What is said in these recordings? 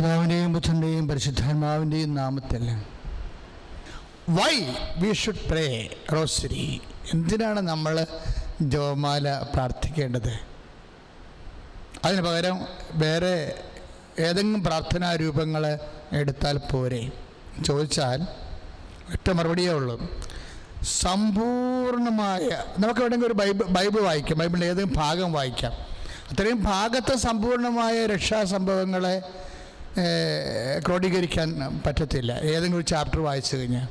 പിതാവിന്റെയും പുത്രന്റെയും പരിശുദ്ധാത്മാവിന്റെയും നാമത്തിൽ. Why we should pray rosary എന്തിനാണ് നമ്മൾ ജോമാല പ്രാർത്ഥിക്കേണ്ടത്? അതിന് പകരം വേറെ ഏതെങ്കിലും പ്രാർത്ഥനാ രൂപങ്ങൾ എടുത്താൽ പോരെ. ചോദിച്ചാൽ ഒറ്റ മറുപടിയേ ഉള്ളൂ. സമ്പൂർണമായ നമുക്ക് എവിടെയെങ്കിലും ഒരു ബൈബിൾ ബൈബിൾ വായിക്കാം. ബൈബിളിന്റെ ഏതെങ്കിലും ഭാഗം വായിക്കാം. അത്രയും ഭാഗത്തെ സമ്പൂർണമായ രക്ഷാസംഭവങ്ങളെ ക്രോഡീകരിക്കാൻ പറ്റത്തില്ല. ഏതെങ്കിലും ചാപ്റ്റർ വായിച്ചു കഴിഞ്ഞാൽ.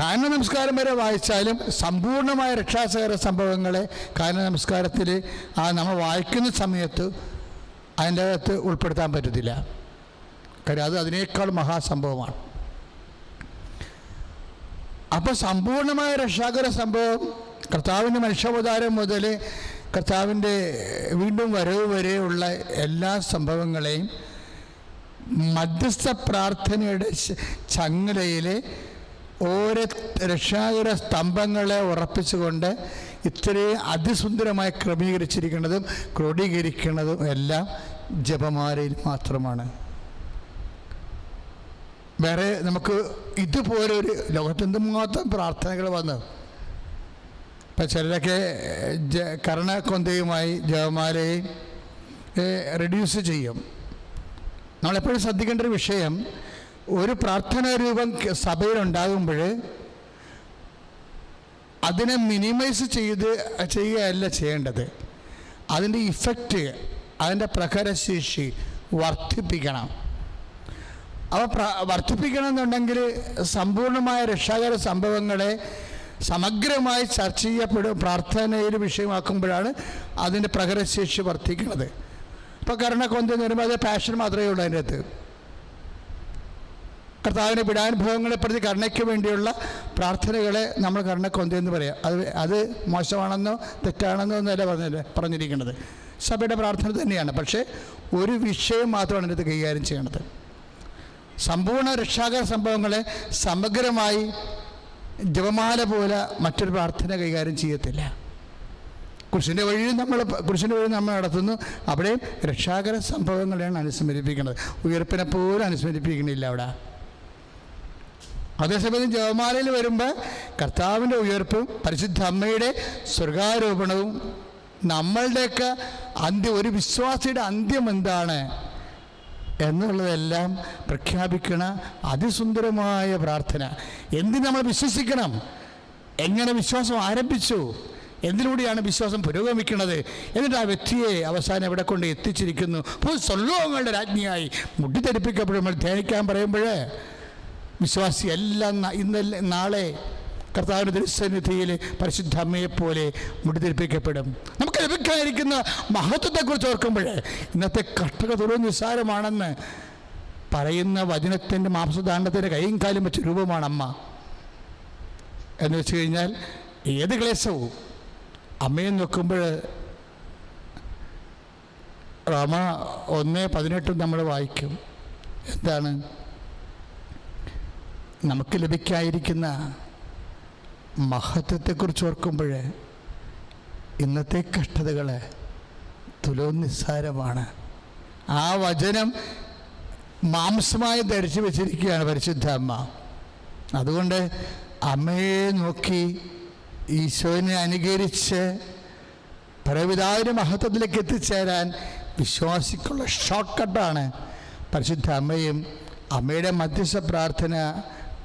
കാന നമസ്കാരം വരെ വായിച്ചാലും സമ്പൂർണമായ രക്ഷാസകര സംഭവങ്ങളെ കാന നമസ്കാരത്തിൽ ആ നമ്മൾ വായിക്കുന്ന സമയത്ത് അതിന്റെ അകത്ത് ഉൾപ്പെടുത്താൻ പറ്റത്തില്ല. കാര്യം അത് അതിനേക്കാൾ മഹാസംഭവമാണ്. അപ്പോൾ സമ്പൂർണമായ രക്ഷാകര സംഭവം കർത്താവിന്റെ മനുഷ്യാവതാരം മുതൽ കർത്താവിന്റെ വീണ്ടും വരവ് വരെയുള്ള എല്ലാ സംഭവങ്ങളെയും മധ്യസ്ഥ പ്രാർത്ഥനയുടെ ചങ്ങലയിലെ ഓരോ രക്ഷാകര സ്തംഭങ്ങളെ ഉറപ്പിച്ചുകൊണ്ട് ഇത്രയും അതിസുന്ദരമായി ക്രമീകരിച്ചിരിക്കുന്നതും ക്രോഡീകരിക്കുന്നതും എല്ലാം ജപമാലയിൽ മാത്രമാണ്. വേറെ നമുക്ക് ഇതുപോലൊരു ലോകത്തെന്തുമാത്രം പ്രാർത്ഥനകൾ വന്ന് ഇപ്പം ചിലരൊക്കെ ജ കർണക്കൊന്തയുമായി ജപമാലയെ റെഡ്യൂസ് ചെയ്യും. നമ്മളെപ്പോഴും ശ്രദ്ധിക്കേണ്ട ഒരു വിഷയം ഒരു പ്രാർത്ഥനാ രൂപം സഭയിലുണ്ടാകുമ്പോൾ അതിനെ മിനിമൈസ് ചെയ്ത് ചെയ്യുകയല്ല ചെയ്യേണ്ടത്. അതിന്റെ ഇഫക്റ്റ് അതിന്റെ പ്രഖരശേഷി വർദ്ധിപ്പിക്കണം. അവ വർദ്ധിപ്പിക്കണം എന്നുണ്ടെങ്കിൽ സമ്പൂർണമായ രക്ഷാകര സംഭവങ്ങളെ സമഗ്രമായി ചർച്ച ചെയ്യപ്പെടും പ്രാർത്ഥനയിൽ വിഷയമാക്കുമ്പോഴാണ് അതിന്റെ പ്രകടശേഷി വർദ്ധിക്കുന്നത്. ഇപ്പോൾ കരുണക്കൊന്ത എന്ന് പറയുമ്പോൾ അത് പാഷൻ മാത്രമേ ഉള്ളൂ അതിന്റെ അകത്ത്. കർത്താവിന്റെ പിടാനുഭവങ്ങളെ പ്രതി കരുണയ്ക്ക് വേണ്ടിയുള്ള പ്രാർത്ഥനകളെ നമ്മൾ കരുണക്കൊന്ത എന്ന് പറയാം. അത് അത് മോശമാണെന്നോ തെറ്റാണെന്നോ എന്നല്ല പറഞ്ഞത് പറഞ്ഞിരിക്കുന്നത്. സഭയുടെ പ്രാർത്ഥന തന്നെയാണ്. പക്ഷേ ഒരു വിഷയം മാത്രമാണ് ഇതിനകത്ത് കൈകാര്യം ചെയ്യേണ്ടത് സമ്പൂർണ രക്ഷാകര സംഭവങ്ങളെ സമഗ്രമായി ജപമാല പോലെ മറ്റൊരു പ്രാർത്ഥന കൈകാര്യം ചെയ്യത്തില്ല. കുരിശിന്റെ വഴിയിൽ നമ്മൾ കുരിശിന്റെ വഴി നമ്മൾ നടത്തുന്നു. അവിടെയും രക്ഷാകര സംഭവങ്ങളെയാണ് അനുസ്മരിപ്പിക്കുന്നത്. ഉയർപ്പിനെ പോലും അനുസ്മരിപ്പിക്കുന്നില്ല അവിടെ. അതേസമയം ജപമാലയിൽ വരുമ്പോൾ കർത്താവിന്റെ ഉയർപ്പും പരിശുദ്ധ അമ്മയുടെ സ്വർഗാരോപണവും നമ്മളുടെയൊക്കെ അന്ത്യം ഒരു വിശ്വാസിയുടെ അന്ത്യം എന്താണ്? എന്നുള്ളതെല്ലാം പ്രഖ്യാപിക്കണ അതിസുന്ദരമായ പ്രാർത്ഥന. എന്തിന് നമ്മൾ വിശ്വസിക്കണം? എങ്ങനെ വിശ്വാസം ആരംഭിച്ചു? എന്തിലൂടെയാണ് വിശ്വാസം പുരോഗമിക്കുന്നത്? എന്നിട്ട് ആ വ്യക്തിയെ അവസാനം എവിടെ കൊണ്ട് എത്തിച്ചിരിക്കുന്നു? സ്വല്ലോകങ്ങളുടെ രാജ്ഞിയായി മുട്ടിത്തെരിപ്പിക്കപ്പെടുമ്പോൾ ധ്യാനിക്കാൻ പറയുമ്പോൾ വിശ്വാസി എല്ലാം ഇന്നലെ നാളെ കർത്താവിന്റെ ദൃശ്യനിധിയിൽ പരിശുദ്ധ അമ്മയെപ്പോലെ മുടിതിരിപ്പിക്കപ്പെടും. നമുക്ക് ലഭിക്കാതിരിക്കുന്ന മഹത്വത്തെക്കുറിച്ച് ഓർക്കുമ്പോൾ ഇന്നത്തെ കർഷക തുറവ് നിസ്സാരമാണെന്ന് പറയുന്ന വചനത്തിന്റെ മാംസദാണ്ഡത്തിന്റെ കൈയും കാലും വെച്ച രൂപമാണ് അമ്മ. എന്ന് വെച്ച് കഴിഞ്ഞാൽ ഏത് ക്ലേശവും അമ്മയെ നോക്കുമ്പോൾ റമ ഒന്ന് പതിനെട്ടും നമ്മൾ വായിക്കും. എന്താണ്? നമുക്ക് ലഭിക്കാതിരിക്കുന്ന മഹത്വത്തെക്കുറിച്ച് ഓർക്കുമ്പോൾ ഇന്നത്തെ കഷ്ടതകൾ തുലവും നിസ്സാരമാണ് ആ വചനം മാംസമായി ധരിച്ചു വെച്ചിരിക്കുകയാണ് പരിശുദ്ധ അമ്മ. അതുകൊണ്ട് അമ്മയെ നോക്കി ഈശോനെ അനുകരിച്ച് പരവിതാവിന്റെ മഹത്വത്തിലേക്ക് എത്തിച്ചേരാൻ വിശ്വാസിക്കുള്ള ഷോർട്ട് കട്ടാണ് പരിശുദ്ധ അമ്മയും അമ്മയുടെ മധ്യസ്ഥ പ്രാർത്ഥന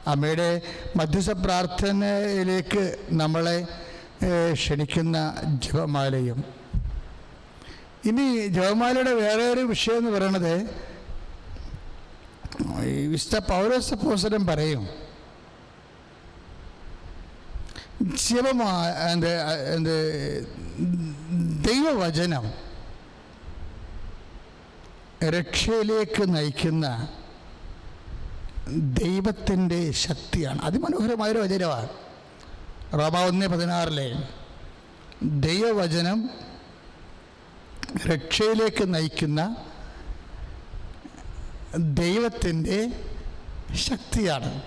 അമ്മയുടെ മധ്യസ്ഥ പ്രാർത്ഥനയിലേക്ക് നമ്മളെ ക്ഷണിക്കുന്ന ജപമാലയും. ഇനി ജപമാലയുടെ വേറെ ഒരു വിഷയം എന്ന് പറയണത് വിശുദ്ധ പൗരസപ്പോസരം പറയും ജപമാ എന്ത് എന്ത് ദൈവവചനം രക്ഷയിലേക്ക് നയിക്കുന്ന ദൈവത്തിന്റെ ശക്തിയാണ്. അതിമനോഹരമായൊരു വചനമാണ്. റോമ ഒന്ന് പതിനാറിലെ ദൈവവചനം രക്ഷയിലേക്ക് നയിക്കുന്ന ദൈവത്തിന്റെ ശക്തിയാണ്.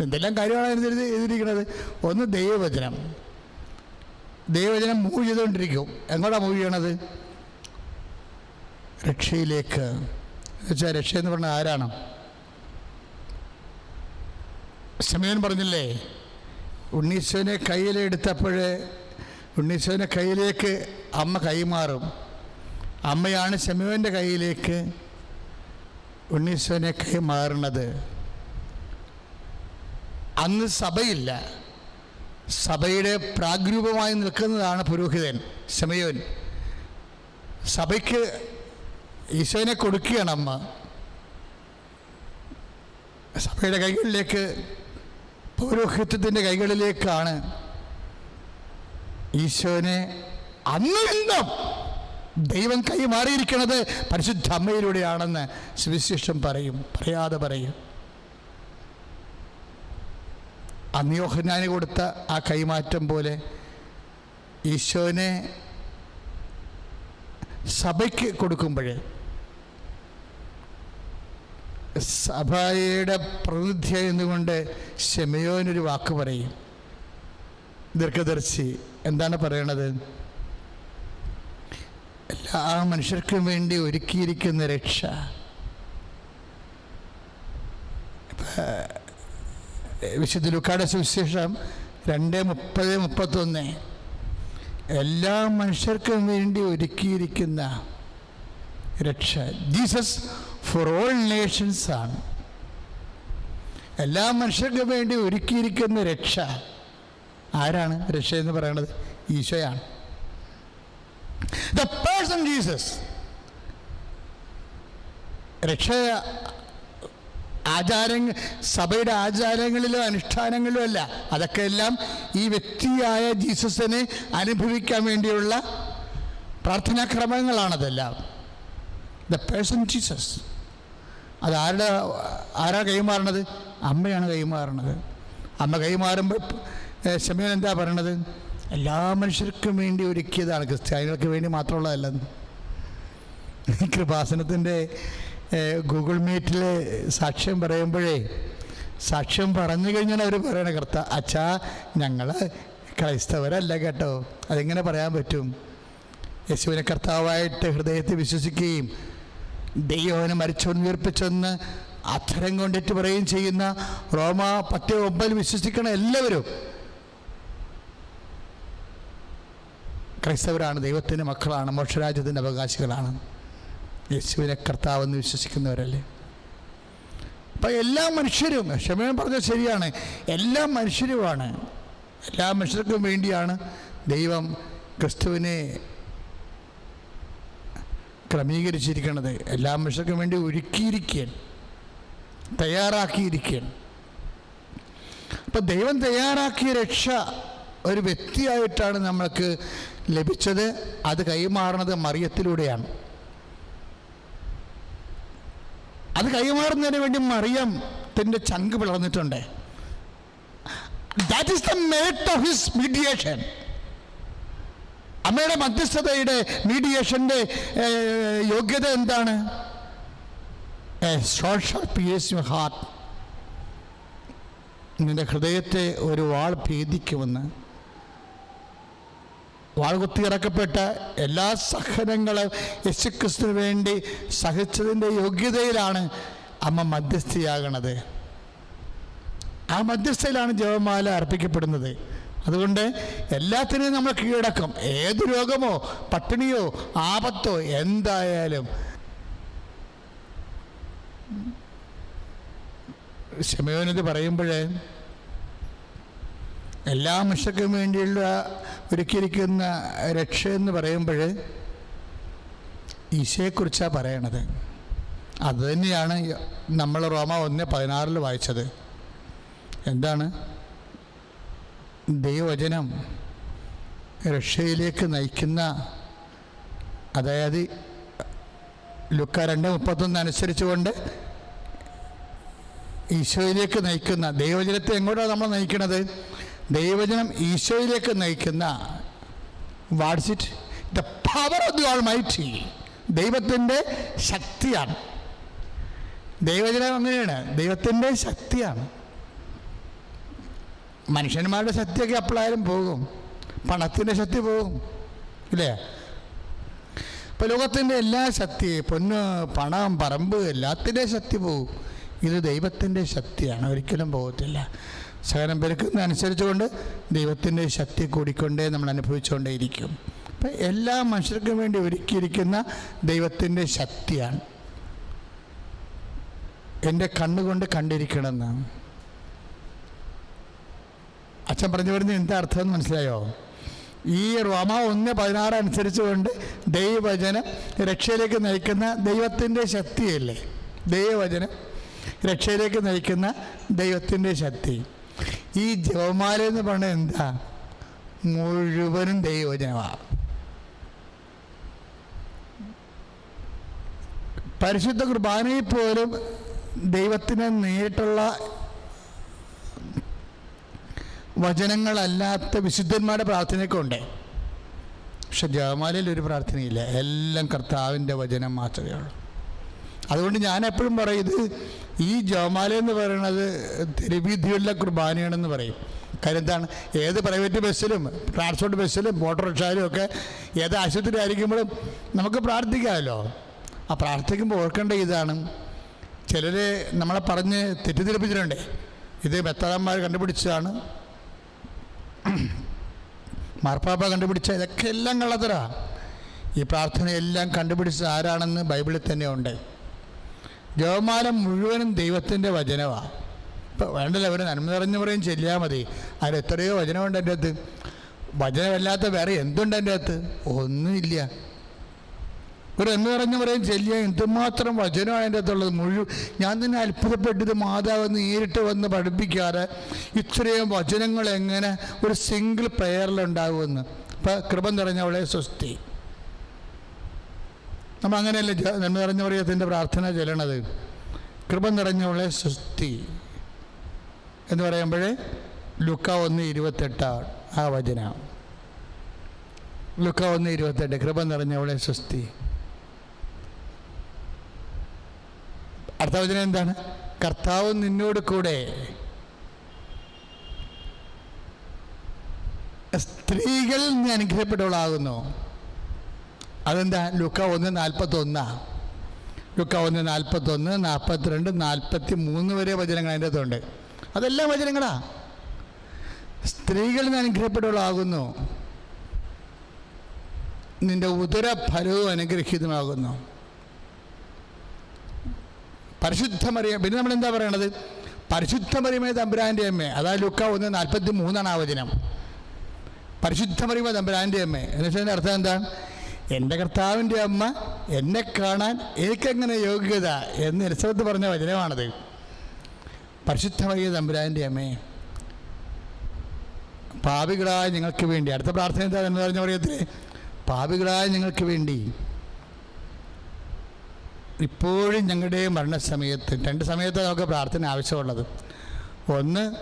എന്തെല്ലാം കാര്യമാണ് ഇതിൽ എഴുതിയിരിക്കുന്നത്? ഒന്ന് ദൈവവചനം. ദൈവവചനം മൂവ് ചെയ്തുകൊണ്ടിരിക്കും. എങ്ങോട്ടാണ് മൂവ് ചെയ്യണത്? രക്ഷയിലേക്ക്. വെച്ചാൽ രക്ഷ എന്ന് പറഞ്ഞാൽ ആരാണ്? സമയം പറഞ്ഞില്ലേ? ഉണ്ണീശോനെ കയ്യിലെടുത്തപ്പോൾ ഉണ്ണീശോനെ കയ്യിലേക്ക് അമ്മ കൈമാറും. അമ്മയാണ് ശമയോന്റെ കയ്യിലേക്ക് ഉണ്ണീശോനെ കൈമാറുന്നത്. അന്ന് സഭയില്ല. സഭയുടെ പ്രാഗ്രൂപമായി നിൽക്കുന്നതാണ് പുരോഹിതൻ ശമയോൻ. സഭയ്ക്ക് ഈശോനെ കൊടുക്കുകയാണ് അമ്മ. സഭയുടെ കൈകളിലേക്ക് പൗരോഹിത്യത്തിന്റെ കൈകളിലേക്കാണ് ഈശോനെ അന്ന് നിന്നും ദൈവം കൈമാറിയിരിക്കുന്നത് പരിശുദ്ധ അമ്മയിലൂടെയാണെന്ന് സുവിശേഷം പറയും പറയാതെ പറയും. അന്ന് യോഹന്നാന് കൊടുത്ത ആ കൈമാറ്റം പോലെ ഈശോനെ സഭയ്ക്ക് കൊടുക്കുമ്പോൾ സഭയുടെ പ്രതിനിധി എന്നുകൊണ്ട് ഷെമയോനൊരു വാക്ക് പറയും. ദീർഘദർശി എന്താണ് പറയണത്? എല്ലാ മനുഷ്യർക്കും വേണ്ടി ഒരുക്കിയിരിക്കുന്ന രക്ഷ. വിശുദ്ധ ലുക്കാടെ സുവിശേഷം രണ്ട് മുപ്പത് മുപ്പത്തൊന്ന്. എല്ലാ മനുഷ്യർക്കും വേണ്ടി ഒരുക്കിയിരിക്കുന്ന രക്ഷ. ജീസസ് ഫോർ ഓൾ നേഷൻസ് ആണ്. എല്ലാ മനുഷ്യർക്കും വേണ്ടി ഒരുക്കിയിരിക്കുന്ന രക്ഷ ആരാണ്? രക്ഷ എന്ന് പറയുന്നത് ഈശോയാണ്. ദ പേഴ്സൺ ജീസസ് രക്ഷ ആചാരങ്ങൾ സഭയുടെ ആചാരങ്ങളിലോ അനുഷ്ഠാനങ്ങളിലോ അല്ല. അതൊക്കെ എല്ലാം ഈ വ്യക്തിയായ ജീസസിനെ അനുഭവിക്കാൻ വേണ്ടിയുള്ള പ്രാർത്ഥനാക്രമങ്ങളാണതെല്ലാം ദ പേഴ്സൺ ജീസസ് അത് ആരുടെ ആരാ കൈമാറണത്? അമ്മയാണ് കൈമാറണത്. അമ്മ കൈമാറുമ്പോൾ ശമയൻ എന്താ പറയണത്? എല്ലാ മനുഷ്യർക്കും വേണ്ടി ഒരുക്കിയതാണ് ക്രിസ്ത്യാനികൾക്ക് വേണ്ടി മാത്രമുള്ളതല്ല. കൃപാസനത്തിന്റെ ഗൂഗിൾ മീറ്റിൽ സാക്ഷ്യം പറയുമ്പോഴേ സാക്ഷ്യം പറഞ്ഞു കഴിഞ്ഞാൽ അവർ പറയണ കർത്ത അച്ഛാ ഞങ്ങൾ ക്രൈസ്തവരല്ല കേട്ടോ. അതെങ്ങനെ പറയാൻ പറ്റും? യേശുവിനെ കർത്താവായിട്ട് ഹൃദയത്തിൽ വിശ്വസിക്കുകയും ദൈവവനെ മരിച്ചവൻ ഉയർപ്പിച്ചെന്ന് അക്ഷരം കൊണ്ടിട്ട് പറയുകയും ചെയ്യുന്ന റോമ പത്ത് ഒമ്പതിൽ വിശ്വസിക്കണ എല്ലാവരും ക്രൈസ്തവരാണ് ദൈവത്തിന്റെ മക്കളാണ് മോക്ഷരാജ്യത്തിന്റെ അവകാശികളാണ്. യേശുവിനെ കർത്താവെന്ന് വിശ്വസിക്കുന്നവരല്ലേ? അപ്പം എല്ലാ മനുഷ്യരും ക്ഷമയം പറഞ്ഞത് ശരിയാണ് എല്ലാ മനുഷ്യരുമാണ് എല്ലാ മനുഷ്യർക്കും വേണ്ടിയാണ് ദൈവം ക്രിസ്തുവിനെ ക്രമീകരിച്ചിരിക്കുന്നത് എല്ലാ മനുഷ്യർക്കും വേണ്ടി ഒരുക്കിയിരിക്കുകയാണ്. തയ്യാറാക്കിയിരിക്കുകയാണ്. അപ്പം ദൈവം തയ്യാറാക്കിയ രക്ഷ ഒരു വ്യക്തിയായിട്ടാണ് നമ്മൾക്ക് ലഭിച്ചത്. അത് കൈമാറുന്നത് മറിയത്തിലൂടെയാണ്. അത് കൈമാറുന്നതിന് വേണ്ടി മറിയം തന്റെ ചങ്ക് പിളർന്നിട്ടുണ്ട്. That is the mate of his mediation അമ്മയുടെ മധ്യസ്ഥതയുടെ മീഡിയേഷന്റെ യോഗ്യത എന്താണ്? ഹാർട്ട് നിന്റെ ഹൃദയത്തെ ഒരു വാൾ ഭേദിക്കുമെന്ന്. വാൾ കുത്തിയിറക്കപ്പെട്ട എല്ലാ സഹനങ്ങളും യേശുക്രിസ്തുവിന് വേണ്ടി സഹിച്ചതിന്റെ യോഗ്യതയിലാണ് അമ്മ മധ്യസ്ഥയാകണത്. ആ മധ്യസ്ഥയിലാണ് ജപമാല അർപ്പിക്കപ്പെടുന്നത്. അതുകൊണ്ട് എല്ലാത്തിനെയും നമ്മൾ കീഴടക്കും. ഏത് രോഗമോ പട്ടിണിയോ ആപത്തോ എന്തായാലും. ക്ഷമയോനത് പറയുമ്പോഴേ എല്ലാ മനുഷ്യർക്കും വേണ്ടിയുള്ള ഒരുക്കിയിരിക്കുന്ന രക്ഷ എന്ന് പറയുമ്പോൾ ഈശയെക്കുറിച്ചാണ് പറയണത്. അതുതന്നെയാണ് നമ്മൾ റോമ ഒന്ന് പതിനാറിൽ വായിച്ചത്. എന്താണ്? ദൈവവചനം രക്ഷയിലേക്ക് നയിക്കുന്ന അതായത് ലുക്ക രണ്ട് മുപ്പത്തൊന്ന് അനുസരിച്ചുകൊണ്ട് ഈശോയിലേക്ക് നയിക്കുന്ന ദൈവജനത്തെ എങ്ങോട്ടാണ് നമ്മൾ നയിക്കുന്നത്? ദൈവജനം ഈശോയിലേക്ക് നയിക്കുന്ന what's it? The power of the almighty ദൈവത്തിന്റെ ശക്തിയാണ്. ദൈവജനം അങ്ങനെയാണ്. ദൈവത്തിന്റെ ശക്തിയാണ്. മനുഷ്യന്മാരുടെ ശക്തിയൊക്കെ എപ്പോഴായാലും പോകും. പണത്തിന്റെ ശക്തി പോകും. ഇല്ലേ? ഇപ്പോൾ ലോകത്തിന്റെ എല്ലാ ശക്തി പൊന്ന് പണം പറമ്പ് എല്ലാത്തിന്റെ ശക്തി പോകും. ഇത് ദൈവത്തിന്റെ ശക്തിയാണ്. ഒരിക്കലും പോകത്തില്ല. സഹനം പെരുക്കുന്നതനുസരിച്ചുകൊണ്ട് ദൈവത്തിന്റെ ശക്തി കൂടിക്കൊണ്ടേ നമ്മൾ അനുഭവിച്ചുകൊണ്ടേയിരിക്കും. അപ്പം എല്ലാ മനുഷ്യർക്കും വേണ്ടി ഒരുക്കിയിരിക്കുന്ന ദൈവത്തിന്റെ ശക്തിയാണ്. എന്റെ കണ്ണുകൊണ്ട് കണ്ടിരിക്കണമെന്ന് അച്ഛൻ പറഞ്ഞു വരുന്ന എന്താ അർത്ഥം എന്ന് മനസ്സിലായോ? ഈ റോമ ഒന്ന് പതിനാറ് അനുസരിച്ചുകൊണ്ട് ദൈവവചനം രക്ഷയിലേക്ക് നയിക്കുന്ന ദൈവത്തിന്റെ ശക്തിയല്ലേ? ദൈവവചനം രക്ഷയിലേക്ക് നയിക്കുന്ന ദൈവത്തിന്റെ ശക്തി. ഈ ജവമാല എന്ന് പറഞ്ഞാൽ എന്താ? മുഴുവനും ദൈവവചനമാണ് പരിശുദ്ധ കുർബാനയിൽ പോലും ദൈവത്തിന് നേരിട്ടുള്ള വചനങ്ങളല്ലാത്ത വിശുദ്ധന്മാരുടെ പ്രാർത്ഥനയൊക്കെ ഉണ്ട്. പക്ഷെ ജപമാലയിൽ ഒരു പ്രാർത്ഥനയില്ല. എല്ലാം കർത്താവിന്റെ വചനം മാത്രമേ ഉള്ളൂ. അതുകൊണ്ട് ഞാൻ എപ്പോഴും പറയും ഈ ജപമാല എന്ന് പറയുന്നത് തിരുവീതിയുള്ള കുർബാനയാണെന്ന് പറയും. കാര്യം എന്താണ്? ഏത് പ്രൈവറ്റ് ബസ്സിലും ട്രാൻസ്പോർട്ട് ബസ്സിലും ഓട്ടോറിക്ഷയിലും ഒക്കെ ഏത് ആശുപത്രി ആയിരിക്കുമ്പോഴും നമുക്ക് പ്രാർത്ഥിക്കാമല്ലോ. ആ പ്രാർത്ഥിക്കുമ്പോൾ ഓർക്കേണ്ട ഇതാണ് ചിലരെ നമ്മളെ പറഞ്ഞ് തെറ്റിദ്ധരിപ്പിച്ചിട്ടുണ്ട്. ഇത് മെത്തലന്മാർ കണ്ടുപിടിച്ചതാണ്. മാർപ്പാപ്പ കണ്ടുപിടിച്ച ഇതൊക്കെ എല്ലാം കള്ളത്തരാ. ഈ പ്രാർത്ഥനയെല്ലാം കണ്ടുപിടിച്ചത് ആരാണെന്ന് ബൈബിളിൽ തന്നെ ഉണ്ട് ജവമാലം മുഴുവനും ദൈവത്തിന്റെ വചനമാണ് ഇപ്പം വേണ്ടല്ലോ അവർ നന്മ നിറഞ്ഞു പറയും ചെല്ലിയാൽ മതി. അതിൽ എത്രയോ വചനമുണ്ട് എന്റെ അകത്ത്. വചനമല്ലാത്ത വേറെ എന്തുണ്ട് എന്റെ അകത്ത്? ഒന്നുമില്ല. ഒരു എന്ന് പറഞ്ഞു പറയും ചെല്ലിയ എന്തുമാത്രം വചനമാണ് അതിന്റെ അകത്തുള്ളത്? മുഴുവൻ ഞാൻ തന്നെ അത്ഭുതപ്പെട്ടത് മാതാവ് നേരിട്ട് വന്ന് പഠിപ്പിക്കാറ്. ഇത്രയും വചനങ്ങൾ എങ്ങനെ ഒരു സിംഗിൾ പ്രെയറിലുണ്ടാകുമെന്ന് ഇപ്പം കൃപ നിറഞ്ഞവളെ സ്വസ്തി. നമ്മൾ അങ്ങനെയല്ലേ നന്മ നിറഞ്ഞ പറയത്തിന്റെ പ്രാർത്ഥന ചെല്ലണത്? കൃപ നിറഞ്ഞവളെ സ്വസ്തി. എന്ന് പറയുമ്പോഴേ ലുക്ക ഒന്ന് ഇരുപത്തെട്ടാണ് ആ വചന. ലുക്ക ഒന്ന് ഇരുപത്തെട്ട് കൃപ നിറഞ്ഞവളെ സ്വസ്തി. അടുത്ത വചനം എന്താണ്? കർത്താവ് നിന്നോട് കൂടെ സ്ത്രീകൾ നീ അനുഗ്രഹപ്പെട്ടവളാകുന്നു. അതെന്താ? ലുക്ക ഒന്ന് നാൽപ്പത്തൊന്നാ. ലുക്ക ഒന്ന് നാൽപ്പത്തൊന്ന് നാൽപ്പത്തിരണ്ട് നാൽപ്പത്തി മൂന്ന് വരെ വചനങ്ങൾ അതിന്റെ അകത്തുണ്ട്. അതെല്ലാം വചനങ്ങളാ. സ്ത്രീകൾ നീ അനുഗ്രഹപ്പെട്ടവളാകുന്നു. നിന്റെ ഉദര ഫലവും അനുഗ്രഹീതമാകുന്നു പരിശുദ്ധമറിയ പിന്നെ നമ്മൾ എന്താ പറയണത്? പരിശുദ്ധ മറിയമേ തമ്പുരാന്റെ അമ്മ. അതായത് ലുക്ക ഒന്ന് നാൽപ്പത്തി മൂന്നാണ് ആ വചനം പരിശുദ്ധമറിയമേ തമ്പുരാന്റെ അമ്മ. എന്ന് വെച്ചാൽ അർത്ഥം എന്താണ് എന്റെ കർത്താവിന്റെ അമ്മ എന്നെ കാണാൻ എനിക്കെങ്ങനെ യോഗ്യത എന്ന് എലിസബത്ത് പറഞ്ഞ വചനമാണത്. പരിശുദ്ധ മറിയ തമ്പുരാന്റെ അമ്മേ. പാപികളായ നിങ്ങൾക്ക് വേണ്ടി. അടുത്ത പ്രാർത്ഥന എന്താ എന്ന് പറഞ്ഞ പറയത്തില്ലേ? പാപികളായ നിങ്ങൾക്ക് വേണ്ടി. ഇപ്പോഴും ഞങ്ങളുടെ മരണസമയത്ത് രണ്ട് സമയത്ത് നമുക്ക് പ്രാർത്ഥന ആവശ്യമുള്ളത്. ഒന്ന്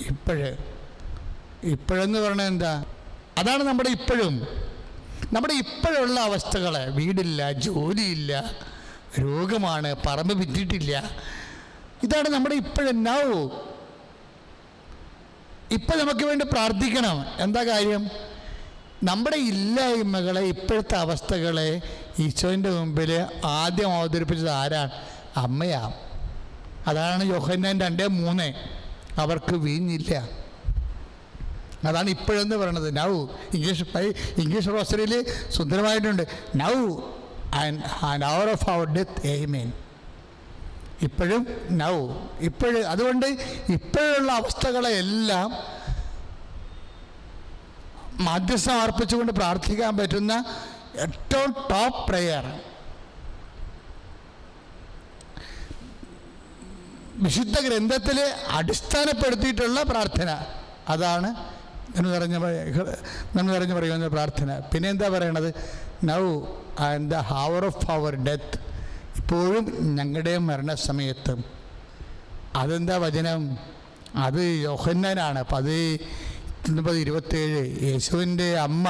ഇപ്പോഴ്. ഇപ്പോഴെന്ന് പറഞ്ഞാൽ എന്താ? അതാണ് നമ്മുടെ ഇപ്പോഴും. നമ്മുടെ ഇപ്പോഴുള്ള അവസ്ഥകൾ വീടില്ല ജോലിയില്ല രോഗമാണ് പറമ്പ് വിറ്റിട്ടില്ല. ഇതാണ് നമ്മുടെ ഇപ്പോഴെന്നാവൂ ഇപ്പം നമുക്ക് വേണ്ടി പ്രാർത്ഥിക്കണം. എന്താ കാര്യം? നമ്മുടെ ഇല്ലായ്മകളെ ഇപ്പോഴത്തെ അവസ്ഥകളെ ഈശോന്റെ മുമ്പിൽ ആദ്യം അവതരിപ്പിച്ചത് ആരാണ്? അമ്മയാ. അതാണ് യോഹന്നാൻ രണ്ടേ മൂന്ന്. അവർക്ക് വീഞ്ഞില്ല. അതാണ് ഇപ്പോഴെന്ന് പറയണത്. നൗ ഇംഗ്ലീഷ് ഇംഗ്ലീഷ് റോസറിയിൽ സുന്ദരമായിട്ടുണ്ട്. Now and hour of our death amen ഇപ്പോഴും നൗ ഇപ്പോഴും അതുകൊണ്ട് ഇപ്പോഴുള്ള അവസ്ഥകളെല്ലാം മധ്യസ്ഥം അർപ്പിച്ചുകൊണ്ട് പ്രാർത്ഥിക്കാൻ പറ്റുന്ന ഏറ്റവും ടോപ്പ് പ്രെയർ വിശുദ്ധ ഗ്രന്ഥത്തിൽ അടിസ്ഥാനപ്പെടുത്തിയിട്ടുള്ള പ്രാർത്ഥന. അതാണ് എന്ന് പറഞ്ഞ നമ്മൾ പറഞ്ഞ് പറയുന്ന പ്രാർത്ഥന. പിന്നെ എന്താ പറയണത്? Now and the hour of our death ഇപ്പോഴും ഞങ്ങളുടെ മരണസമയത്തും. അതെന്താ വചനം? അത് യോഹന്നാനാണ്. പതി പത്തൊൻപത് ഇരുപത്തേഴ് യേശുവിന്റെ അമ്മ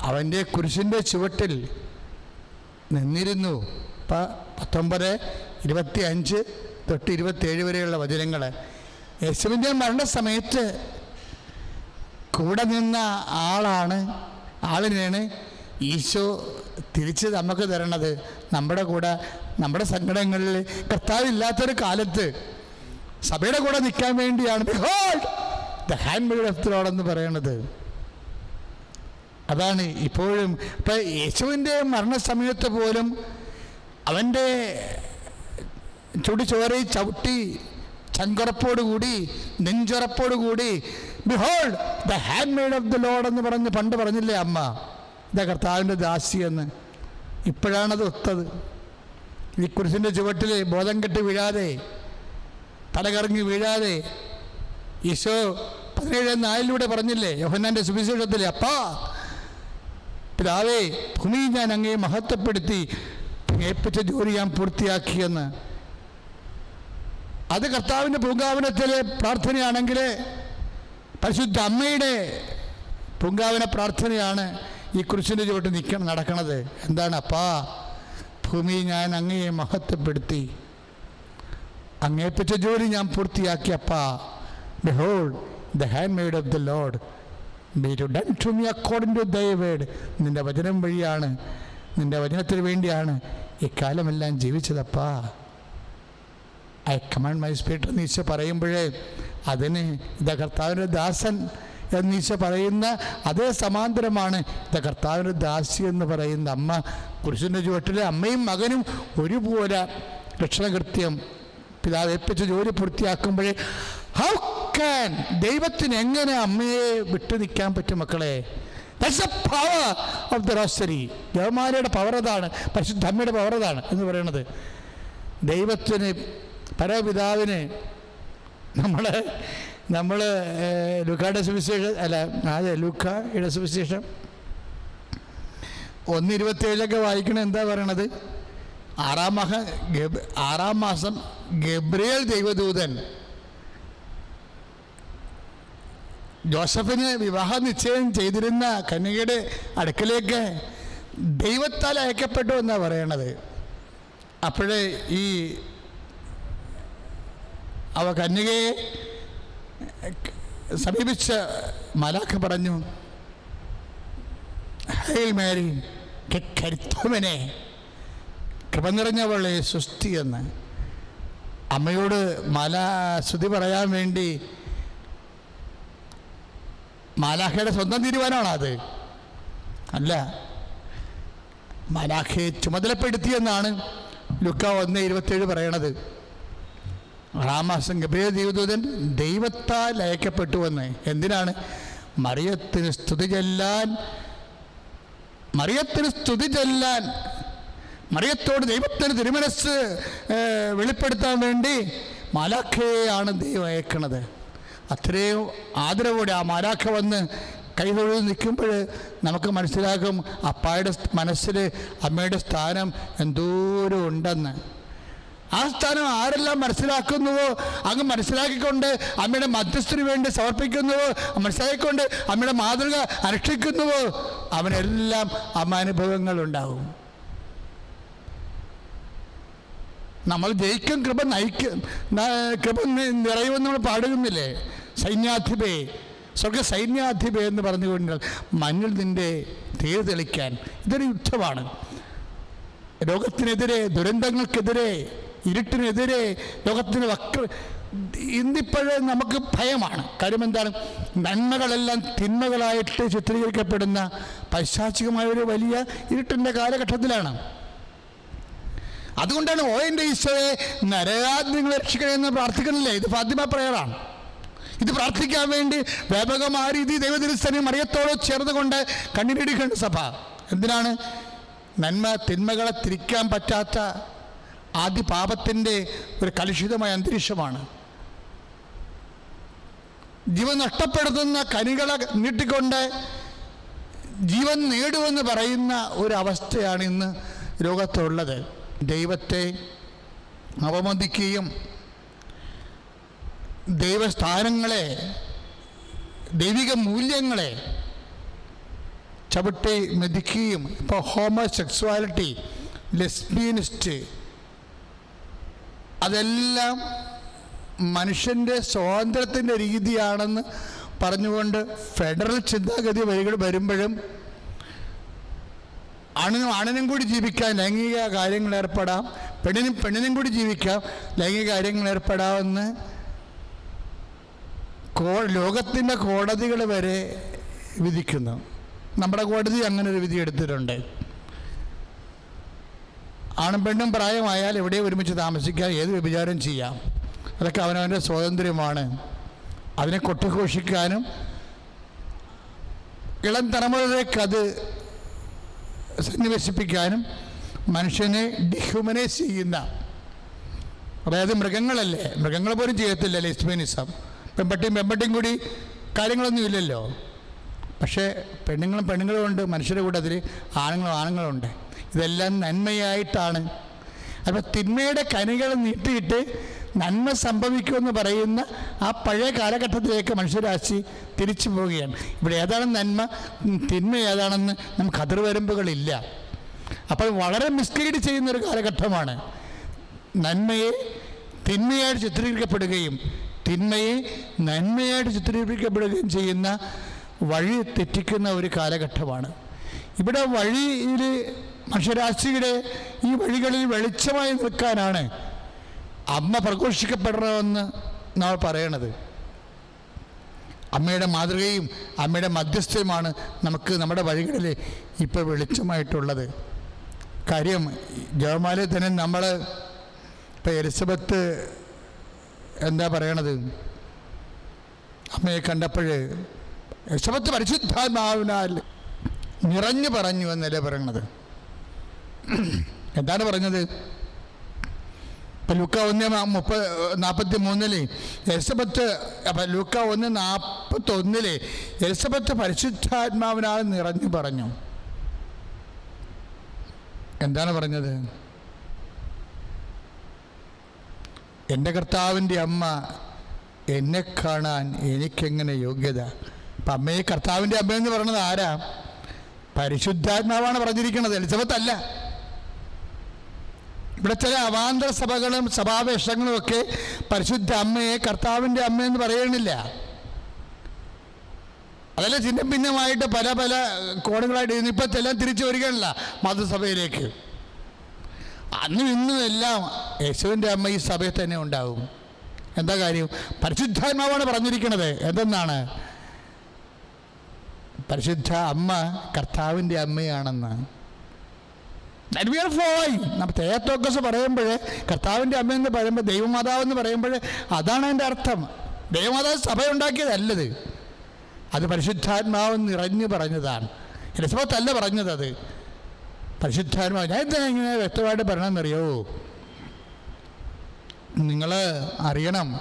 അവന്റെ കുരിശിന്റെ ചുവട്ടിൽ നിന്നിരുന്നു. പത്തൊമ്പത് ഇരുപത്തി അഞ്ച് തൊട്ട് ഇരുപത്തേഴ് വരെയുള്ള വചനങ്ങൾ യേശുവിന്റെ മരണസമയത്ത് കൂടെ നിന്ന ആളാണ് ആളിനെയാണ് ഈശോ തിരിച്ച് നമുക്ക് തരണത്. നമ്മുടെ കൂടെ നമ്മുടെ സങ്കടങ്ങളിൽ കർത്താവില്ലാത്തൊരു കാലത്ത് സഭയുടെ കൂടെ നിൽക്കാൻ വേണ്ടിയാണ്. The hand made of Lord എന്ന് പറയണത്. അതാണ് ഇപ്പോഴും ഇപ്പം യേശുവിന്റെ മരണസമയത്ത് പോലും അവന്റെ ചുടി ചോരയിൽ ചവിട്ടി ചങ്കുറപ്പോടുകൂടി നെഞ്ചുറപ്പോടുകൂടി behold the handmaid of the Lord എന്ന് പറഞ്ഞ് പണ്ട് പറഞ്ഞില്ലേ അമ്മ? ദ കർത്താവിന്റെ ദാസി എന്ന്. ഇപ്പോഴാണത് ഒത്തത്. ഈ കുരിശിന്റെ ചുവട്ടിൽ ബോധം കെട്ടി വീഴാതെ തലകറങ്ങി വീഴാതെ ഈശോ പതിനേഴ് നാലിലൂടെ പറഞ്ഞില്ലേ യോഹന്നാന്റെ സുവിശേഷത്തിൽ അപ്പാ പിതാവേ ഭൂമി ഞാൻ അങ്ങേ മഹത്വപ്പെടുത്തി ഏൽപ്പിച്ച ജോലി ഞാൻ പൂർത്തിയാക്കിയെന്ന്. അത് കർത്താവിന്റെ പൂങ്കാവനത്തിലെ പ്രാർത്ഥനയാണെങ്കിൽ പരിശുദ്ധ അമ്മയുടെ പൂങ്കാവന പ്രാർത്ഥനയാണ് ഈ കുരിശിന്റെ ചുവട്ട് നിൽക്കണം നടക്കണത്. എന്താണ് അപ്പാ ഭൂമി ഞാൻ അങ്ങയെ മഹത്വപ്പെടുത്തി അങ്ങേപ്പിച്ച ജോലി ഞാൻ പൂർത്തിയാക്കി അപ്പാ. Behold the handmaid of the Lord be to done to me according to thy word നിന്റെ വചനം വഴിയാണ് നിന്റെ വചനത്തിന് വേണ്ടിയാണ് ഇക്കാലമെല്ലാം കാലമെല്ലാം ജീവിച്ചതപ്പാ. ഐ കമാൻഡ് മൈ സ്പിരിറ്റ് എന്ന് ഈശോ പറയുമ്പോഴേ അതിന് ദ കർത്താവിന്റെ ദാസൻ എന്ന് ഈശോ പറയുന്ന അതേ സമാന്തരമാണ്. ദ കർത്താവിന്റെ ദാസി എന്ന് പറയുന്ന അമ്മ. കുരിശിന്റെ ചുവട്ടിലെ അമ്മയും മകനും ഒരുപോലെ. രക്ഷണകൃത്യം. പിതാവ് ഏൽപ്പിച്ച ജോലി പൂർത്തിയാക്കുമ്പോഴേ ഹൗ ക്യാൻ ദൈവത്തിന് എങ്ങനെ അമ്മയെ വിട്ടു നിൽക്കാൻ പറ്റും മക്കളെ? That's a power of the rosary ജവമാലയുടെ power അതാണ് പരിശുദ്ധ അമ്മയുടെ പവർ അതാണ് എന്ന് പറയുന്നത്. ദൈവത്തിന് പരപിതാവിന് നമ്മൾ നമ്മൾ ലുക്കായുടെ സുവിശേഷം അല്ല അതെ ലുക്കയുടെ സുവിശേഷം ഒന്ന് ഇരുപത്തേഴിലൊക്കെ വായിക്കണ എന്താ പറയണത്? ആറാം മാസം ആറാം മാസം ഗബ്രിയേൽ ദൈവദൂതൻ ജോസഫിന് വിവാഹ നിശ്ചയം ചെയ്തിരുന്ന കന്യകയുടെ അടുക്കലേക്ക് ദൈവത്താൽ അയക്കപ്പെട്ടു എന്നാണ് പറയണത്. അപ്പോഴേ ഈ അവ കന്യകയെ സമീപിച്ച മലാഖ പറഞ്ഞു ഹേൽ മേരി കരുത്തോമനെ കൃപ നിറഞ്ഞവളെ സുസ്ഥി എന്ന്. അമ്മയോട് മല സ്തുതി പറയാൻ വേണ്ടി മാലാഖയുടെ സ്വന്തം തീരുമാനമാണോ അത്? അല്ല. മാലാഖയെ ചുമതലപ്പെടുത്തിയെന്നാണ് ലുക്ക ഒന്ന് ഇരുപത്തേഴ് പറയണത്. ആറാം മാസം ഗബ്രിയ ദൈവദൂതൻ ദൈവത്താൽ അയക്കപ്പെട്ടുവെന്ന്. എന്തിനാണ്? മറിയത്തിന് സ്തുതി ചെല്ലാൻ മറിയത്തിന് സ്തുതി ചെല്ലാൻ മറിയത്തോട് ദൈവത്തിന് തിരുമനസ് വെളിപ്പെടുത്താൻ വേണ്ടി മാലാഖയെയാണ് ദൈവം അയക്കണത്. അത്രയും ആദരവോടെ ആ മാലാഖ വന്ന് കൈതൊഴുതി നിൽക്കുമ്പോൾ നമുക്ക് മനസ്സിലാകും അപ്പായുടെ മനസ്സിൽ അമ്മയുടെ സ്ഥാനം എന്തോരം ഉണ്ടെന്ന്. ആ സ്ഥാനം ആരെല്ലാം മനസ്സിലാക്കുന്നുവോ? അങ്ങ് മനസ്സിലാക്കിക്കൊണ്ട് അമ്മയുടെ മധ്യസ്ഥന് വേണ്ടി സമർപ്പിക്കുന്നുവോ? മനസ്സിലാക്കിക്കൊണ്ട് അമ്മയുടെ മാതൃക അനുഷ്ഠിക്കുന്നുവോ? അവനെല്ലാം അമ്മ അനുഭവങ്ങൾ ഉണ്ടാവും നമ്മൾ ജയിക്കും കൃപ നയിക്കും കൃപ നിറയുമെന്ന് നമ്മൾ പാടുകുന്നില്ലേ സൈന്യാധിപേ സ്വർഗ സൈന്യാധിപേ എന്ന് പറഞ്ഞു പറഞ്ഞുകൊണ്ട് മഞ്ഞൾ നിന്റെ തേര് തെളിക്കാൻ ഇതൊരു യുദ്ധമാണ്. രോഗത്തിനെതിരെ ദുരന്തങ്ങൾക്കെതിരെ ഇരുട്ടിനെതിരെ ലോകത്തിന് വക്ര ഇന്നിപ്പോഴേ നമുക്ക് ഭയമാണ്. കാര്യം എന്താണ്? നന്മകളെല്ലാം തിന്മകളായിട്ട് ചിത്രീകരിക്കപ്പെടുന്ന പൈശാചികമായ ഒരു വലിയ ഇരുട്ടിന്റെ കാലഘട്ടത്തിലാണ്. അതുകൊണ്ടാണ് ഓ എന്റെ ഈശോയെ നരകാജ്ഞങ്ങളെ രക്ഷിക്കണമെന്ന് പ്രാർത്ഥിക്കുന്നില്ലേ? ഇത് ഫാത്തിമ പ്രയറാണ്. ഇത് പ്രാർത്ഥിക്കാൻ വേണ്ടി വ്യാപകമായ രീതി ദൈവദിനസ്ഥനെ മറിയത്തോട് ചേർന്നുകൊണ്ട് കണ്ണീരിടിക്കേണ്ട സഭ. എന്തിനാണ്? നന്മ തിന്മകളെ തിരിക്കാൻ പറ്റാത്ത ആദ്യ പാപത്തിന്റെ ഒരു കലുഷിതമായ അന്തരീക്ഷമാണ്. ജീവൻ നഷ്ടപ്പെടുത്തുന്ന കനികളെ നീട്ടിക്കൊണ്ട് ജീവൻ നേടുമെന്ന് പറയുന്ന ഒരു അവസ്ഥയാണ് ഇന്ന് ലോകത്തുള്ളത് ദൈവത്തെ അവമതിക്കുകയും ദൈവസ്ഥാനങ്ങളെ ദൈവിക മൂല്യങ്ങളെ ചവിട്ടി മെതിക്കുകയും ഇപ്പോൾ ഹോമോസെക്സ്വാലിറ്റി ലെസ്ബിയനിസ്റ്റ് അതെല്ലാം മനുഷ്യന്റെ സ്വാതന്ത്ര്യത്തിന്റെ രീതിയാണെന്ന് പറഞ്ഞുകൊണ്ട് ഫെഡറൽ ചിന്താഗതി വരികൾ വരുമ്പോഴും ആണിനും ആണിനും കൂടി ജീവിക്കാം ലൈംഗിക കാര്യങ്ങൾ ഏർപ്പെടാം പെണ്ണിനും പെണ്ണിനും കൂടി ജീവിക്കാം ലൈംഗിക കാര്യങ്ങൾ ഏർപ്പെടാമെന്ന് കോ ലോകത്തിന്റെ കോടതികൾ വരെ വിധിക്കുന്നു. നമ്മുടെ കോടതി അങ്ങനെ ഒരു വിധി എടുത്തിട്ടുണ്ട്. ആണും പെണ്ണും പ്രായമായാൽ എവിടെ ഒരുമിച്ച് താമസിക്കാം ഏത് വ്യഭിചാരം ചെയ്യാം? അതൊക്കെ അവനവന്റെ സ്വാതന്ത്ര്യമാണ്. അതിനെ കൊട്ടിഘോഷിക്കാനും ഇളം തലമുറയിലേക്ക് അത് സന്നിവേശിപ്പിക്കാനും മനുഷ്യനെ ഡിഹ്യൂമനൈസ് ചെയ്യുന്ന അതായത് മൃഗങ്ങളല്ലേ? മൃഗങ്ങൾ പോലും ചെയ്യത്തില്ല ലെസ്ബിയനിസം പെമ്പട്ടിയും പെമ്പട്ടിയും കൂടി കാര്യങ്ങളൊന്നും ഇല്ലല്ലോ. പക്ഷേ പെണ്ണുങ്ങളും പെണ്ണുങ്ങളും ഉണ്ട് മനുഷ്യരുടെ കൂട്ടത്തിൽ ആണുങ്ങളും ആണുങ്ങളും ഉണ്ട് ഇതെല്ലാം നന്മയായിട്ടാണ്. അപ്പോൾ തിന്മയുടെ കനികൾ നീട്ടിയിട്ട് നന്മ സംഭവിക്കുമെന്ന് പറയുന്ന ആ പഴയ കാലഘട്ടത്തിലേക്ക് മനുഷ്യരാശി തിരിച്ചു പോവുകയാണ്. ഇവിടെ ഏതാണ് നന്മ? തിന്മ ഏതാണെന്ന് നമുക്ക് അതിർവരമ്പുകളില്ല. അപ്പോൾ വളരെ മിസ്ഗൈഡ് ചെയ്യുന്ന ഒരു കാലഘട്ടമാണ്. നന്മയെ തിന്മയായിട്ട് ചിത്രീകരിക്കപ്പെടുകയും തിന്മയെ നന്മയായിട്ട് ചിത്രീകരിക്കപ്പെടുകയും ചെയ്യുന്ന വഴി തെറ്റിക്കുന്ന ഒരു കാലഘട്ടമാണ്. ഇവിടെ വഴിയിൽ മനുഷ്യരാശിയുടെ ഈ വഴികളിൽ വെളിച്ചമായി നിൽക്കാനാണ് അമ്മ പ്രഘോഷിക്കപ്പെടണമെന്ന് നമ്മൾ പറയണത്. അമ്മയുടെ മാതൃകയും അമ്മയുടെ മധ്യസ്ഥയുമാണ് നമുക്ക് നമ്മുടെ വഴികളിൽ ഇപ്പോൾ വെളിച്ചമായിട്ടുള്ളത്. കാര്യം ജവമാലയിൽ തന്നെ നമ്മൾ ഇപ്പം എലിസബത്ത് എന്താ പറയണത്? അമ്മയെ കണ്ടപ്പോൾ യശപത്ത് പരിശുദ്ധാത്മാവിനാൽ നിറഞ്ഞു പറഞ്ഞു എന്നല്ലേ പറയണത്? എന്താണ് പറഞ്ഞത്? ലൂക്ക ഒന്ന് മുപ്പത് നാൽപ്പത്തി മൂന്നിൽ എലിസബത്ത് അപ്പം ലൂക്ക ഒന്ന് നാൽപ്പത്തൊന്നിൽ എലിസബത്ത് പരിശുദ്ധാത്മാവിനാൽ നിറഞ്ഞു പറഞ്ഞു. എന്താണ് പറഞ്ഞത്? എന്റെ കർത്താവിന്റെ അമ്മ എന്നെ കാണാൻ എനിക്കെങ്ങനെ യോഗ്യത? അപ്പം അമ്മയെ കർത്താവിന്റെ അമ്മയെന്ന് പറയുന്നത് ആരാ? പരിശുദ്ധാത്മാവാണ് പറഞ്ഞിരിക്കുന്നത്. എലിസബത്ത് അല്ല. ഇവിടെ ചില അവാന്തര സഭകളും സഭാവേഷങ്ങളും ഒക്കെ പരിശുദ്ധ അമ്മയെ കർത്താവിന്റെ അമ്മയെന്ന് പറയണില്ല അതല്ല ചിഹ്നം ഭിന്നമായിട്ട് പല പല കോണുകളായിട്ട് ഇന്നിപ്പോൾ എല്ലാം തിരിച്ചു വരികയല്ല മതസഭയിലേക്ക്. അന്നും ഇന്നും എല്ലാം യേശുവിന്റെ അമ്മ ഈ സഭയിൽ തന്നെ ഉണ്ടാവും. എന്താ കാര്യം? പരിശുദ്ധാത്മാവാണ് പറഞ്ഞിരിക്കുന്നത് എന്തെന്നാണ്? പരിശുദ്ധ അമ്മ കർത്താവിന്റെ അമ്മയാണെന്ന്. Following. നമ്മൾ തേത്തോക്കസ് പറയുമ്പോൾ കർത്താവിന്റെ അമ്മയെന്ന് പറയുമ്പോൾ ദൈവമാതാവ് എന്ന് പറയുമ്പോൾ അതാണ് എന്റെ അർത്ഥം. ദൈവമാതാവ് സഭ ഉണ്ടാക്കിയതല്ലത് അത് പരിശുദ്ധാത്മാവ് നിറഞ്ഞു പറഞ്ഞതാണ്. എലിസബത്തല്ല പറഞ്ഞത് അത്. പരിശുദ്ധാത്മാവ്. ഞാൻ എന്താ ഇങ്ങനെ വ്യക്തമായിട്ട് പറയണമെന്നറിയോ? നിങ്ങൾ അറിയണം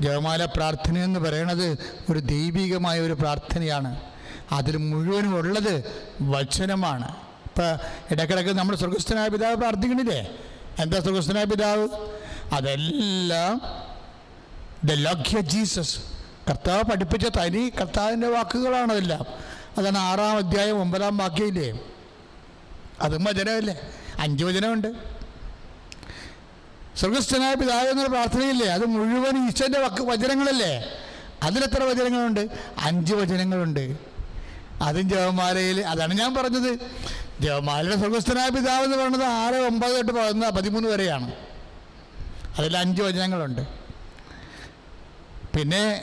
ജവമാല പ്രാർത്ഥന എന്ന് പറയണത് ഒരു ദൈവികമായ ഒരു പ്രാർത്ഥനയാണ്. അതിൽ മുഴുവനും ഉള്ളത് വചനമാണ്. ഇപ്പം ഇടയ്ക്കിടയ്ക്ക് നമ്മൾ സ്വർഗസ്ഥനായ പിതാവ് പ്രാർത്ഥിക്കണില്ലേ? എന്താ സ്വർഗസ്ഥനായ പിതാവ്? അതെല്ലാം ദ ലഗ്യ ജീസസ്. കർത്താവ് പഠിപ്പിച്ച തനി കർത്താവിന്റെ വാക്കുകളാണതെല്ലാം അതാണ് ആറാം അധ്യായം ഒമ്പതാം വാക്യയില്ലേ അതും വചനമല്ലേ അഞ്ച് വചനമുണ്ട് സ്വർഗസ്ഥനായ പിതാവ് എന്നൊരു പ്രാർത്ഥനയില്ലേ? അത് മുഴുവൻ ഈശ്വരന്റെ വചനങ്ങളല്ലേ? അതിലെത്ര വചനങ്ങളുണ്ട്? അഞ്ച് വചനങ്ങളുണ്ട്. അതും ജവമാലയിൽ അതാണ് ഞാൻ പറഞ്ഞത്. ജവമാലയുടെ സ്വർഗസ്ഥനായ പിതാവ് എന്ന് പറയുന്നത് ആറ് ഒമ്പത് തൊട്ട് പതിനൊന്ന് പതിമൂന്ന് വരെയാണ്. അതിൽ അഞ്ച് വചനങ്ങളുണ്ട്. പിന്നെ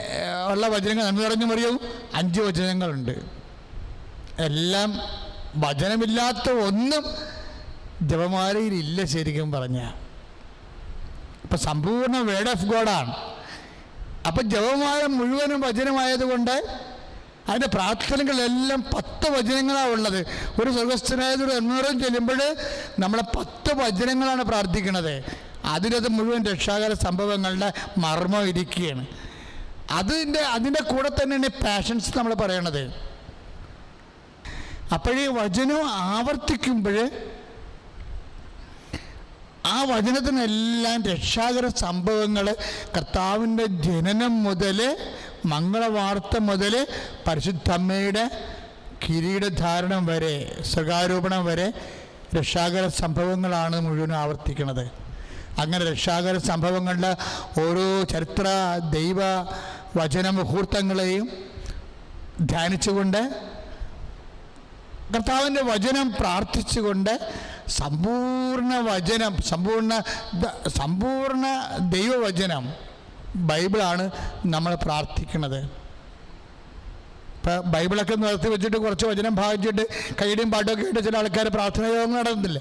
ഉള്ള വചനങ്ങൾ നന്ദി പറഞ്ഞു മറിയവും അഞ്ച് വചനങ്ങളുണ്ട്. എല്ലാം വചനമില്ലാത്ത ഒന്നും ജപമാലയിൽ ഇല്ല ശരിക്കും പറഞ്ഞ. ഇപ്പം സമ്പൂർണ വേർഡ് ഓഫ് ഗോഡാണ് അപ്പം ജപമാല മുഴുവനും വചനമായതുകൊണ്ട് അതിന്റെ പ്രാർത്ഥനകളെല്ലാം പത്ത് വചനങ്ങളാണ് ഉള്ളത്. ഒരു സ്വർഗസ്ഥനായതൊരു എന്നൂറും ചെല്ലുമ്പോൾ നമ്മളെ പത്ത് വചനങ്ങളാണ് പ്രാർത്ഥിക്കുന്നത് അതിലത് മുഴുവൻ രക്ഷാകര സംഭവങ്ങളുടെ മർമ്മം ഇരിക്കുകയാണ്. അതിന്റെ അതിന്റെ കൂടെ തന്നെയാണ് പാഷൻസ് നമ്മൾ പറയണത്. അപ്പോഴീ വചനം ആവർത്തിക്കുമ്പോൾ ആ വചനത്തിനെല്ലാം രക്ഷാകര സംഭവങ്ങൾ കർത്താവിന്റെ ജനനം മുതൽ മംഗളവാർത്ത മുതൽ പരിശുദ്ധമ്മയുടെ കിരീടധാരണം വരെ സ്വകാരോപണം വരെ രക്ഷാകര സംഭവങ്ങളാണ് മുഴുവൻ ആവർത്തിക്കുന്നത് അങ്ങനെ രക്ഷാകര സംഭവങ്ങളുടെ ഓരോ ചരിത്ര ദൈവ വചന മുഹൂർത്തങ്ങളെയും ധ്യാനിച്ചുകൊണ്ട് കർത്താവിന്റെ വചനം പ്രാർത്ഥിച്ചുകൊണ്ട് സമ്പൂർണ വചനം സമ്പൂർണ സമ്പൂർണ ദൈവവചനം ബൈബിളാണ് നമ്മൾ പ്രാർത്ഥിക്കുന്നത്. ഇപ്പം ബൈബിളൊക്കെ നിർത്തി വെച്ചിട്ട് കുറച്ച് വചനം ഭാവിച്ചിട്ട് കൈയുടെയും പാട്ടൊക്കെ ഇട്ട് ചില ആൾക്കാർ പ്രാർത്ഥന യോഗം നടന്നില്ല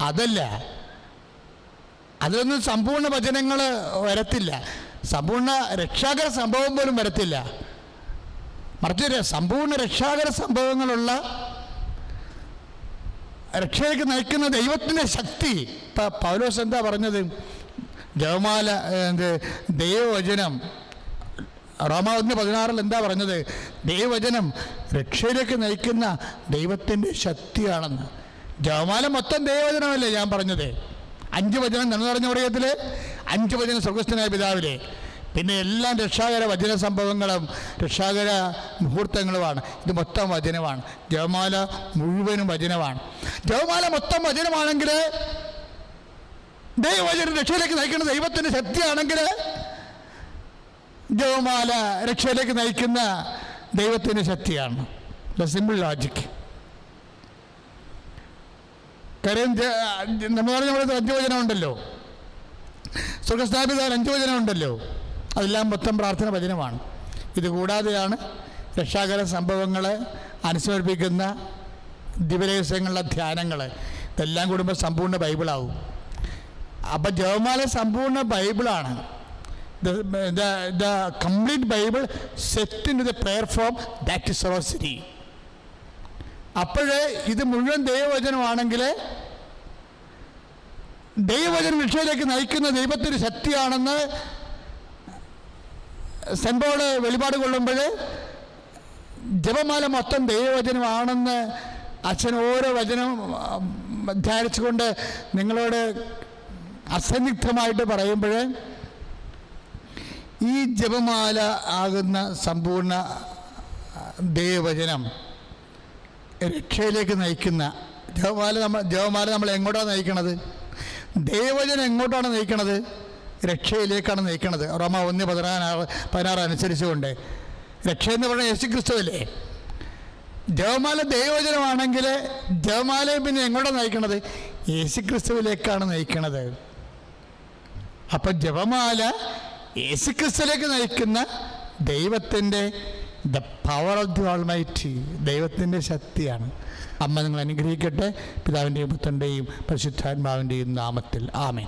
അതല്ല. അതിലൊന്നും സമ്പൂർണ വചനങ്ങൾ വരത്തില്ല. സമ്പൂർണ രക്ഷാകര സംഭവം പോലും വരത്തില്ല. മറിച്ച് സമ്പൂർണ രക്ഷാകര സംഭവങ്ങളുള്ള രക്ഷയിലേക്ക് നയിക്കുന്ന ദൈവത്തിന്റെ ശക്തി. ഇപ്പം പൗലോസ് എന്താ പറഞ്ഞത്? ജവമാല എന്ത് ദൈവവചനം. റോമാവതിന് പതിനാറിൽ എന്താ പറഞ്ഞത്? ദൈവവചനം രക്ഷയിലേക്ക് നയിക്കുന്ന ദൈവത്തിന്റെ ശക്തിയാണെന്ന്. ജവമാല മൊത്തം ദൈവവചനമല്ലേ ഞാൻ പറഞ്ഞത്? അഞ്ച് വചനം നന്ദി പറഞ്ഞ പറയത്തിൽ അഞ്ച് വചനം സ്വർഗസ്ഥനായ പിതാവിലെ. പിന്നെ എല്ലാം രക്ഷാകര വചന സംഭവങ്ങളും രക്ഷാകര മുഹൂർത്തങ്ങളുമാണ്. ഇത് മൊത്തം വചനമാണ്. ജവമാല മുഴുവനും വചനമാണ്. ജവമാല മൊത്തം വചനമാണെങ്കിൽ ദൈവവചനം രക്ഷയിലേക്ക് നയിക്കുന്ന ദൈവത്തിന്റെ ശക്തിയാണെങ്കിൽ ജവമാല രക്ഷയിലേക്ക് നയിക്കുന്ന ദൈവത്തിന്റെ ശക്തിയാണ്. ദ സിമ്പിൾ ലോജിക് കാര്യം നമ്മൾ പറഞ്ഞ അഞ്ചു വചനമുണ്ടല്ലോ. വചനം ഉണ്ടല്ലോ വചനമുണ്ടല്ലോ. അഞ്ച് വചനം ഉണ്ടല്ലോ അതെല്ലാം മൊത്തം പ്രാർത്ഥന വചനമാണ് ഇതുകൂടാതെയാണ് രക്ഷാകര സംഭവങ്ങളെ അനുസ്മരിപ്പിക്കുന്ന ദിവരഹസ്യങ്ങളുടെ ധ്യാനങ്ങൾ ഇതെല്ലാം കൂടുമ്പോൾ സമ്പൂർണ ബൈബിളാവും. അപ്പം ജവമാല സമ്പൂർണ ബൈബിളാണ്. The complete Bible set in the prayer form that is rosary അപ്പോഴേ ഇത് മുഴുവൻ ദൈവവചനമാണെങ്കിൽ ദൈവവചന വിഷയത്തിലേക്ക് നയിക്കുന്ന ദൈവത്തിന് ശക്തിയാണെന്ന് സെന്റ് പോൾ വെളിപാട് കൊള്ളുമ്പോൾ ജപമാല മൊത്തം ദൈവവചനമാണെന്ന് അച്ഛൻ ഓരോ വചനം ധ്യാനിച്ചുകൊണ്ട് നിങ്ങളോട് അസന്നിഗ്ധമായിട്ട് പറയുമ്പോൾ ഈ ജപമാല ആകുന്ന സമ്പൂർണ ദൈവവചനം രക്ഷയിലേക്ക് നയിക്കുന്ന ജപമാല നമ്മൾ ജപമാല നമ്മൾ എങ്ങോട്ടാണ് നയിക്കണത്? ദൈവവചനം എങ്ങോട്ടാണ് നയിക്കണത്? രക്ഷയിലേക്കാണ് നയിക്കണത് റോമ ഒന്ന് പതിനാറ് പതിനാറ് അനുസരിച്ചുകൊണ്ട്. രക്ഷ എന്ന് പറഞ്ഞാൽ യേശു ക്രിസ്തുവല്ലേ ദേവമാല ദൈവവചനമാണെങ്കിൽ ദേവമാലയെ പിന്നെ എങ്ങോട്ടാണ് നയിക്കണത്? യേശു ക്രിസ്തുവിലേക്കാണ് നയിക്കണത്. അപ്പം ജപമാല യേശു ക്രിസ്തുവിലേക്ക് നയിക്കുന്ന ദൈവത്തിന്റെ the power of the almighty ദൈവത്തിന്റെ ശക്തിയാണ്. അമ്മ നിങ്ങൾ അനുഗ്രഹിക്കട്ടെ. പിതാവിന്റെയും പുത്രന്റെയും പരിശുദ്ധാത്മാവിന്റെയും നാമത്തിൽ. ആമേൻ.